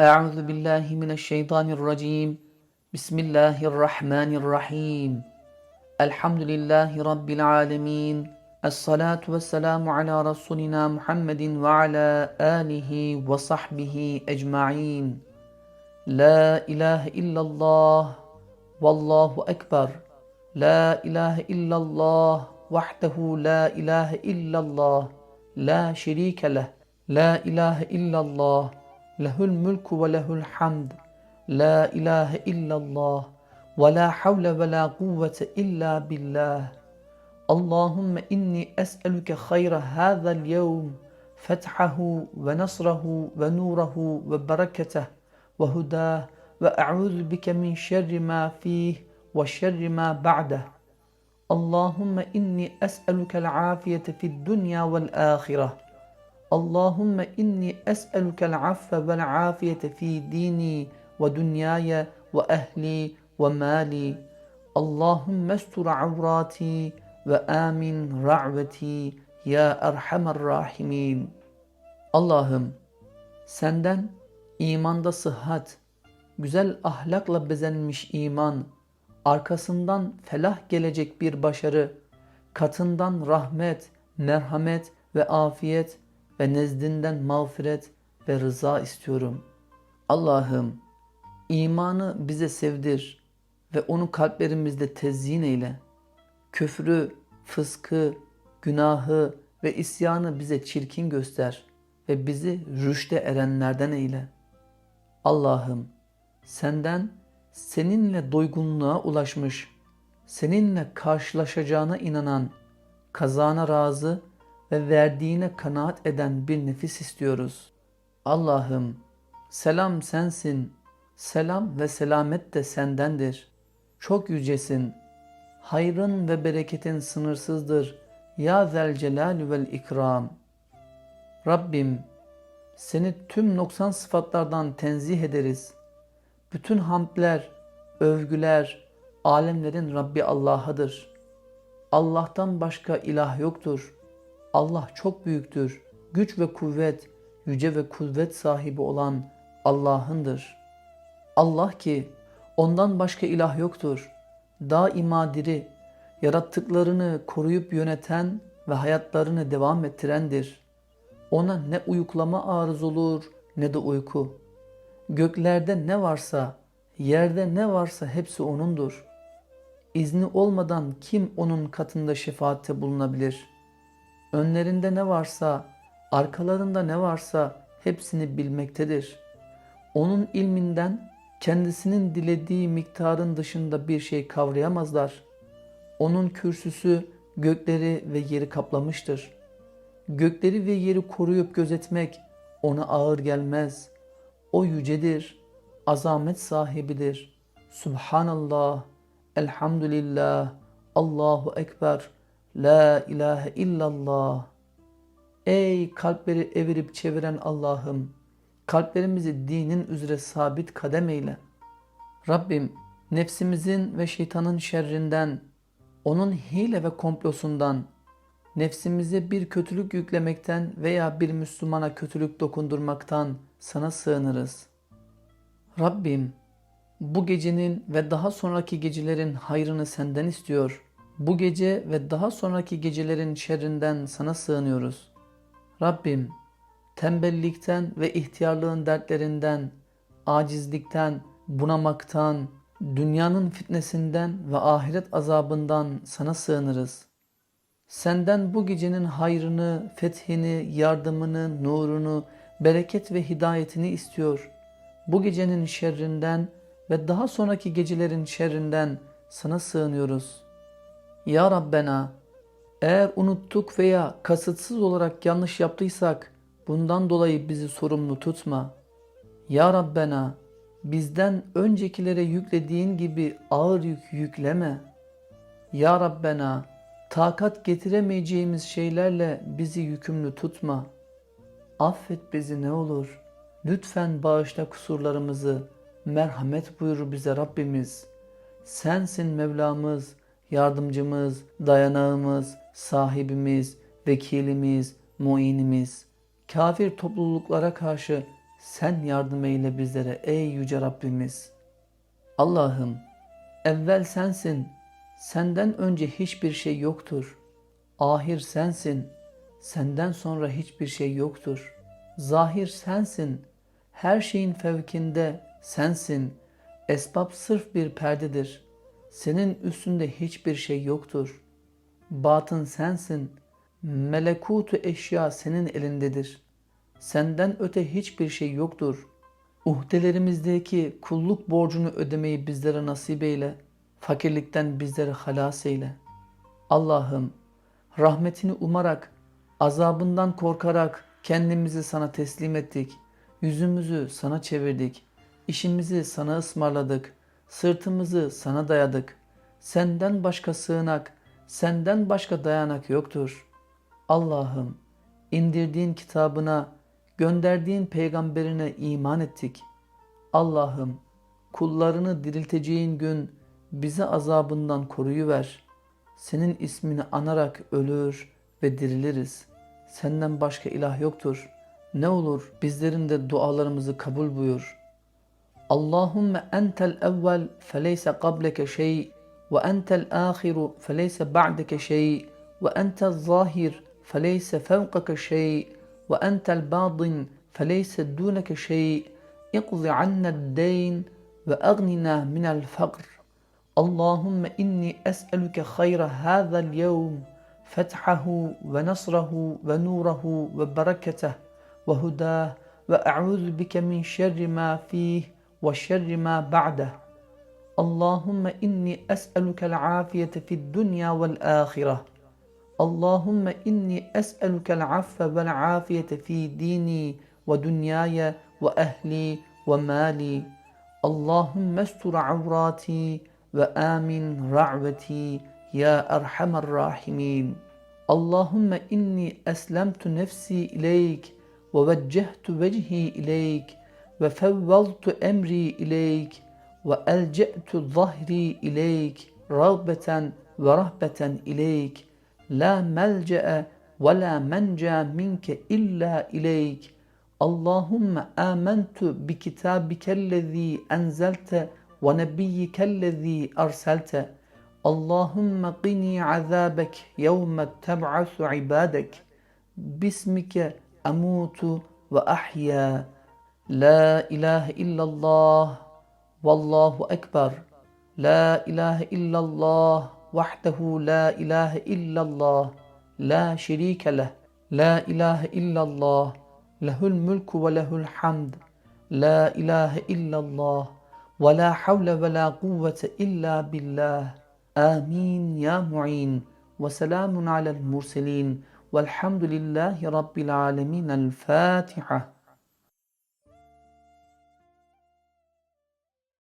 أعوذ بالله من الشيطان الرجيم. بسم الله الرحمن الرحيم. الحمد لله رب العالمين. الصلاة والسلام على رسولنا محمد وعلى آله وصحبه أجمعين. لا إله إلا الله والله أكبر. لا إله إلا الله وحده لا إله إلا الله. لا شريك له. لا إله إلا الله. له الملك وله الحمد. لا إله إلا الله ولا حول ولا قوة إلا بالله. اللهم إني أسألك خير هذا اليوم فتحه ونصره ونوره وبركته وهداه وأعوذ بك من شر ما فيه وشر ما بعده. اللهم إني أسألك العافية في الدنيا والآخرة. Allahümme inni es'elukel affe vel afiyete fi dini ve dünyaya ve ehli ve mali. Allahümme estur avrati ve amin ra'veti ya erhamer rahimin. Allah'ım senden imanda sıhhat, güzel ahlakla bezenmiş iman, arkasından felah gelecek bir başarı, katından rahmet, merhamet ve afiyet ve nezdinden mağfiret ve rıza istiyorum. Allah'ım imanı bize sevdir ve onu kalplerimizde tezyin eyle. Küfrü, fıskı, günahı ve isyanı bize çirkin göster ve bizi rüşte erenlerden eyle. Allah'ım senden seninle doygunluğa ulaşmış, seninle karşılaşacağına inanan, kazana razı ve verdiğine kanaat eden bir nefis istiyoruz. Allah'ım selam sensin, selam ve selamet de sendendir. Çok yücesin, hayrın ve bereketin sınırsızdır. Ya zel celal vel ikram. Rabbim seni tüm noksan sıfatlardan tenzih ederiz. Bütün hamdler, övgüler, alemlerin Rabbi Allah'adır. Allah'tan başka ilah yoktur. Allah çok büyüktür. Güç ve kuvvet, yüce ve kuvvet sahibi olan Allah'ındır. Allah ki ondan başka ilah yoktur. Daima diri, yarattıklarını koruyup yöneten ve hayatlarını devam ettirendir. Ona ne uyuklama arız olur ne de uyku. Göklerde ne varsa, yerde ne varsa hepsi O'nundur. İzni olmadan kim O'nun katında şefaatte bulunabilir? Önlerinde ne varsa, arkalarında ne varsa hepsini bilmektedir. Onun ilminden kendisinin dilediği miktarın dışında bir şey kavrayamazlar. Onun kürsüsü gökleri ve yeri kaplamıştır. Gökleri ve yeri koruyup gözetmek ona ağır gelmez. O yücedir, azamet sahibidir. Subhanallah, elhamdülillah, Allahu Ekber, La ilahe illallah. Ey kalpleri evirip çeviren Allah'ım, kalplerimizi dinin üzere sabit kadem eyle. Rabbim, nefsimizin ve şeytanın şerrinden, onun hile ve komplosundan, nefsimize bir kötülük yüklemekten veya bir Müslümana kötülük dokundurmaktan sana sığınırız. Rabbim, bu gecenin ve daha sonraki gecelerin hayrını senden istiyor. Bu gece ve daha sonraki gecelerin şerrinden sana sığınıyoruz. Rabbim, tembellikten ve ihtiyarlığın dertlerinden, acizlikten, bunamaktan, dünyanın fitnesinden ve ahiret azabından sana sığınırız. Senden bu gecenin hayrını, fethini, yardımını, nurunu, bereket ve hidayetini istiyor. Bu gecenin şerrinden ve daha sonraki gecelerin şerrinden sana sığınıyoruz. Ya Rabbena, eğer unuttuk veya kasıtsız olarak yanlış yaptıysak bundan dolayı bizi sorumlu tutma. Ya Rabbena, bizden öncekilere yüklediğin gibi ağır yük yükleme. Ya Rabbena, takat getiremeyeceğimiz şeylerle bizi yükümlü tutma. Affet bizi ne olur. Lütfen bağışla kusurlarımızı. Merhamet buyur bize Rabbimiz. Sensin Mevlamız, yardımcımız, dayanağımız, sahibimiz, vekilimiz, muinimiz. Kafir topluluklara karşı sen yardım eyle bizlere ey yüce Rabbimiz. Allah'ım evvel sensin, senden önce hiçbir şey yoktur. Ahir sensin, senden sonra hiçbir şey yoktur. Zahir sensin, her şeyin fevkinde sensin. Esbab sırf bir perdedir. Senin üstünde hiçbir şey yoktur. Batın sensin. Melekutu eşya senin elindedir. Senden öte hiçbir şey yoktur. Uhdelerimizdeki kulluk borcunu ödemeyi bizlere nasip eyle. Fakirlikten bizleri halas eyle. Allah'ım rahmetini umarak, azabından korkarak kendimizi sana teslim ettik. Yüzümüzü sana çevirdik. İşimizi sana ısmarladık. Sırtımızı sana dayadık. Senden başka sığınak, senden başka dayanak yoktur. Allah'ım indirdiğin kitabına, gönderdiğin peygamberine iman ettik. Allah'ım kullarını dirilteceğin gün bizi azabından koruyuver. Senin ismini anarak ölür ve diriliriz. Senden başka ilah yoktur. Ne olur bizlerin de dualarımızı kabul buyur. اللهم أنت الأول فليس قبلك شيء وأنت الآخر فليس بعدك شيء وأنت الظاهر فليس فوقك شيء وأنت الباطن فليس دونك شيء. اقض عنا الدين وأغننا من الفقر. اللهم إني أسألك خير هذا اليوم فتحه ونصره ونوره وبركته وهداه وأعوذ بك من شر ما فيه وشر ما بعده. اللهم إني أسألك العافية في الدنيا والآخرة. اللهم إني أسألك العفو والعافية في ديني ودنياي وأهلي ومالي. اللهم استر عوراتي وآمن رعوتي يا أرحم الراحمين. اللهم إني أسلمت نفسي إليك ووجهت وجهي إليك وفوضت أمري إليك وألجأت ظهري إليك رغبة ورهبة إليك. لا ملجأ ولا منجى منك إلا إليك. اللهم آمنت بكتابك الذي أنزلت ونبيك الذي أرسلت. اللهم قني عذابك يوم تبعث عبادك. باسمك أموت وأحيا. لا إله إلا الله والله أكبر. لا إله إلا الله وحده لا إله إلا الله لا شريك له. لا إله إلا الله له الملك وله الحمد. لا إله إلا الله ولا حول ولا قوة إلا بالله. آمين يا معين. وسلام على المرسلين. والحمد لله رب العالمين. الفاتحة.